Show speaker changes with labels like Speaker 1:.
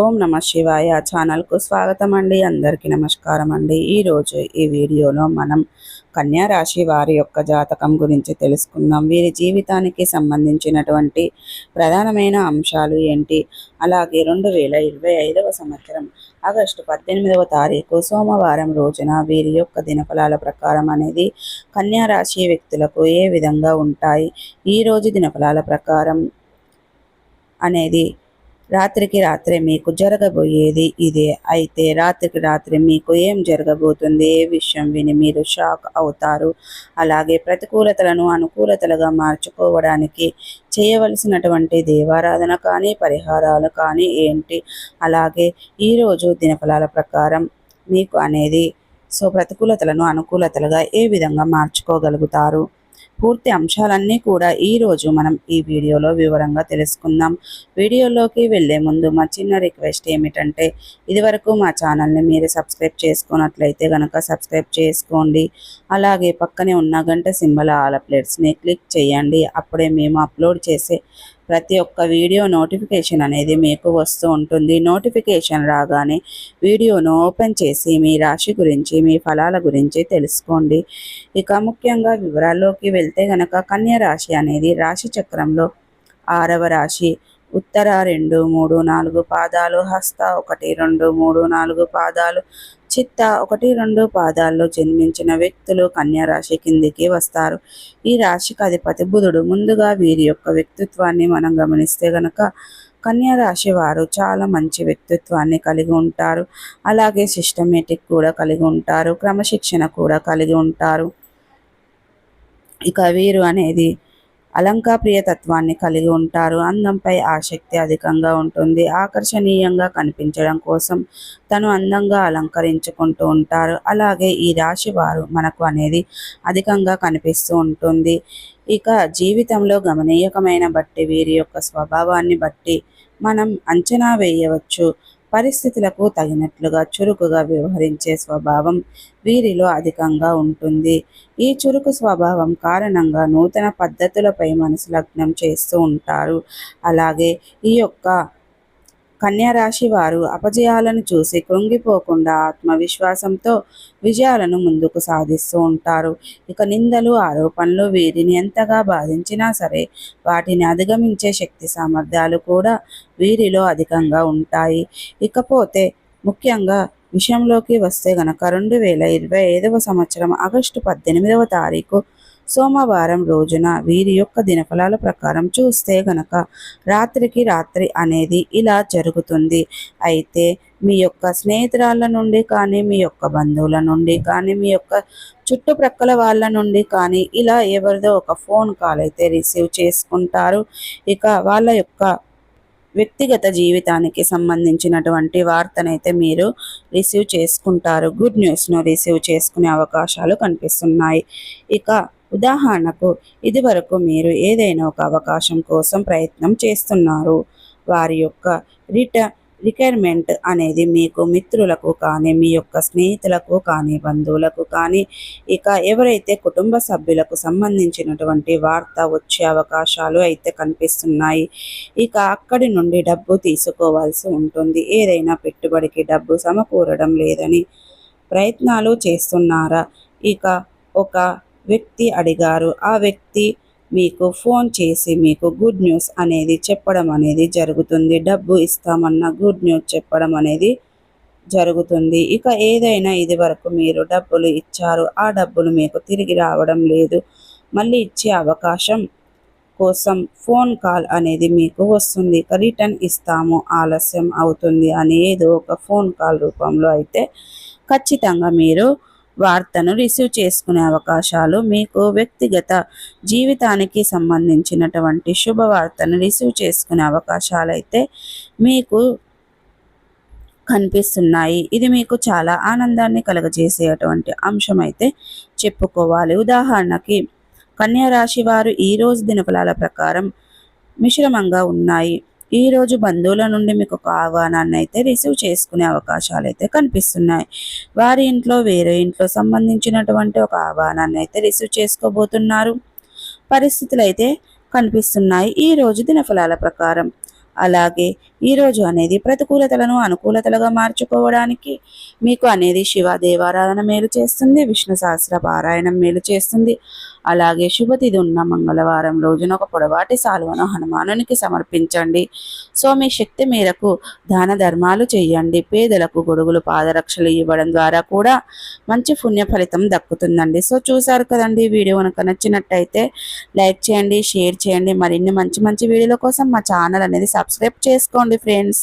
Speaker 1: ఓం నమ శివాయ ఛానల్కు స్వాగతం అండి అందరికీ నమస్కారం అండి ఈరోజు ఈ వీడియోలో మనం కన్యా రాశి వారి యొక్క జాతకం గురించి తెలుసుకుందాం. వీరి జీవితానికి సంబంధించినటువంటి ప్రధానమైన అంశాలు ఏంటి? అలాగే రెండు వేల ఇరవై ఐదవ సంవత్సరం ఆగస్టు పద్దెనిమిదవ తారీఖు సోమవారం రోజున వీరి యొక్క దినఫలాల ప్రకారం అనేది కన్యా రాశి వ్యక్తులకు ఏ విధంగా ఉంటాయి? ఈరోజు దినఫలాల ప్రకారం అనేది రాత్రికి రాత్రే మీకు జరగబోయేది ఇదే. అయితే రాత్రికి రాత్రి మీకు ఏం జరగబోతుంది? ఏ విషయం విని మీరు షాక్ అవుతారు. అలాగే ప్రతికూలతలను అనుకూలతలుగా మార్చుకోవడానికి చేయవలసినటువంటి దేవారాధన కానీ పరిహారాలు కానీ ఏంటి? అలాగే ఈరోజు దినఫలాల ప్రకారం మీకు అనేది సో ప్రతికూలతలను అనుకూలతలుగా ఏ విధంగా మార్చుకోగలుగుతారు? పూర్తి అంశాలన్నీ కూడా ఈరోజు మనం ఈ వీడియోలో వివరంగా తెలుసుకుందాం. వీడియోలోకి వెళ్ళే ముందు మా చిన్న రిక్వెస్ట్ ఏమిటంటే ఇదివరకు మా ఛానల్ని మీరు సబ్స్క్రైబ్ చేసుకున్నట్లయితే కనుక సబ్స్క్రైబ్ చేసుకోండి. అలాగే పక్కనే ఉన్న గంట సింబల్ ఆల్ ప్లేట్స్ని క్లిక్ చేయండి. అప్పుడే మేము అప్లోడ్ చేసే ప్రతి ఒక్క వీడియో నోటిఫికేషన్ అనేది మీకు వస్తూ ఉంటుంది. నోటిఫికేషన్ రాగానే వీడియోను ఓపెన్ చేసి మీ రాశి గురించి మీ ఫలాల గురించి తెలుసుకోండి. ఇక ముఖ్యంగా వివరాల్లోకి వెళ్తే గనక కన్య రాశి అనేది రాశి చక్రంలో ఆరవ రాశి. ఉత్తర రెండు మూడు నాలుగు పాదాలు హస్త ఒకటి రెండు మూడు నాలుగు పాదాలు చిత్త ఒకటి రెండు పాదాల్లో జన్మించిన వ్యక్తులు కన్యా రాశి కిందికి వస్తారు. ఈ రాశికి అధిపతి బుధుడు. ముందుగా వీరి యొక్క వ్యక్తిత్వాన్ని మనం గమనిస్తే గనక కన్యా రాశి వారు చాలా మంచి వ్యక్తిత్వాన్ని కలిగి ఉంటారు. అలాగే సిస్టమేటిక్ కూడా కలిగి ఉంటారు. క్రమశిక్షణ కూడా కలిగి ఉంటారు. ఇక వీరు అనేది అలంకాప్రియ తత్వాన్ని కలిగి ఉంటారు. అందంపై ఆసక్తి అధికంగా ఉంటుంది. ఆకర్షణీయంగా కనిపించడం కోసం తను అందంగా అలంకరించుకుంటూ ఉంటారు. అలాగే ఈ రాశి వారు మనకు అనేది అధికంగా కనిపిస్తూ ఉంటుంది. ఇక జీవితంలో గమనీయకమైన బట్టి వీరి యొక్క స్వభావాన్ని బట్టి మనం అంచనా వేయవచ్చు. పరిస్థితులకు తగినట్లుగా చురుకుగా వ్యవహరించే స్వభావం వీరిలో అధికంగా ఉంటుంది. ఈ చురుకు స్వభావం కారణంగా నూతన పద్ధతులపై మనసు లగ్నం చేస్తూ ఉంటారు. అలాగే ఈ యొక్క కన్యారాశి వారు అపజయాలను చూసి కృంగిపోకుండా ఆత్మవిశ్వాసంతో విజయాలను ముందుకు సాధిస్తూ ఉంటారు. ఇక నిందలు ఆరోపణలు వీరిని ఎంతగా బాధించినా సరే వాటిని అధిగమించే శక్తి సామర్థ్యాలు కూడా వీరిలో అధికంగా ఉంటాయి. ఇకపోతే ముఖ్యంగా విషయంలోకి వస్తే గనక రెండు వేల ఇరవై ఐదవ సంవత్సరం ఆగస్టు పద్దెనిమిదవ తారీఖు సోమవారం రోజున వీరి యొక్క దినఫలాల ప్రకారం చూస్తే గనక రాత్రికి రాత్రి అనేది ఇలా జరుగుతుంది. అయితే మీ యొక్క స్నేహితురాళ్ళ నుండి కానీ మీ యొక్క బంధువుల నుండి కానీ మీ యొక్క చుట్టుప్రక్కల వాళ్ళ నుండి కానీ ఇలా ఎవరిదో ఒక ఫోన్ కాల్ అయితే రిసీవ్ చేసుకుంటారు. ఇక వాళ్ళ యొక్క వ్యక్తిగత జీవితానికి సంబంధించినటువంటి వార్తనైతే మీరు రిసీవ్ చేసుకుంటారు. గుడ్ న్యూస్ను రిసీవ్ చేసుకునే అవకాశాలు కనిపిస్తున్నాయి. ఇక ఉదాహరణకు ఇదివరకు మీరు ఏదైనా ఒక అవకాశం కోసం ప్రయత్నం చేస్తున్నారు. వారి యొక్క రిట రిక్వైర్మెంట్ అనేది మీకు మిత్రులకు కానీ మీ యొక్క స్నేహితులకు కానీ బంధువులకు కానీ ఇక ఎవరైతే కుటుంబ సభ్యులకు సంబంధించినటువంటి వార్త వచ్చే అవకాశాలు అయితే కనిపిస్తున్నాయి. ఇక అక్కడి నుండి డబ్బు తీసుకోవాల్సి ఉంటుంది. ఏదైనా పెట్టుబడికి డబ్బు సమకూరడం లేదని ప్రయత్నాలు చేస్తున్నారా? ఇక ఒక వ్యక్తి అడిగారు. ఆ వ్యక్తి మీకు ఫోన్ చేసి మీకు గుడ్ న్యూస్ అనేది చెప్పడం అనేది జరుగుతుంది. డబ్బు ఇస్తామన్న గుడ్ న్యూస్ చెప్పడం అనేది జరుగుతుంది. ఇక ఏదైనా ఇది వరకు మీరు డబ్బులు ఇచ్చారు. ఆ డబ్బులు మీకు తిరిగి రావడం లేదు. మళ్ళీ ఇచ్చే అవకాశం కోసం ఫోన్ కాల్ అనేది మీకు వస్తుంది. ఇక రిటర్న్ ఇస్తాము. ఆలస్యం అవుతుంది అని ఏదో ఒక ఫోన్ కాల్ రూపంలో అయితే ఖచ్చితంగా మీరు వార్తను రిసీవ్ చేసుకునే అవకాశాలు మీకు వ్యక్తిగత జీవితానికి సంబంధించినటువంటి శుభవార్తను రిసీవ్ చేసుకునే అవకాశాలు అయితే మీకు కనిపిస్తున్నాయి. ఇది మీకు చాలా ఆనందాన్ని కలగజేసేటువంటి అంశం అయితే చెప్పుకోవాలి. ఉదాహరణకి కన్యా రాశి వారు ఈరోజు దినఫలాల ప్రకారం మిశ్రమంగా ఉన్నాయి. ఈ రోజు బంధువుల నుండి మీకు ఒక ఆహ్వానాన్ని అయితే రిసీవ్ చేసుకునే అవకాశాలు అయితే కనిపిస్తున్నాయి. వారి ఇంట్లో వేరే ఇంట్లో సంబంధించినటువంటి ఒక ఆహ్వానాన్ని అయితే రిసీవ్ చేసుకోబోతున్నారు. పరిస్థితులు అయితే కనిపిస్తున్నాయి. ఈ రోజు దినఫలాల ప్రకారం. అలాగే ఈ రోజు అనేది ప్రతికూలతలను అనుకూలతలుగా మార్చుకోవడానికి మీకు అనేది శివ దేవారాధన మేలు చేస్తుంది విష్ణు సహస్ర పారాయణం మేలు చేస్తుంది. అలాగే శుభతిథి ఉన్న మంగళవారం రోజున ఒక పొడవాటి సాల్వను హనుమానునికి సమర్పించండి. సో మీ శక్తి మేరకు దాన ధర్మాలు చేయండి. పేదలకు గొడుగులు పాదరక్షలు ఇవ్వడం ద్వారా కూడా మంచి పుణ్య ఫలితం దక్కుతుందండి. సో చూసారు కదండి వీడియో కనుక నచ్చినట్టయితే లైక్ చేయండి షేర్ చేయండి. మరిన్ని మంచి మంచి వీడియోల కోసం మా ఛానల్ అనేది సబ్స్క్రైబ్ చేసుకోండి. ఫ్రెండ్స్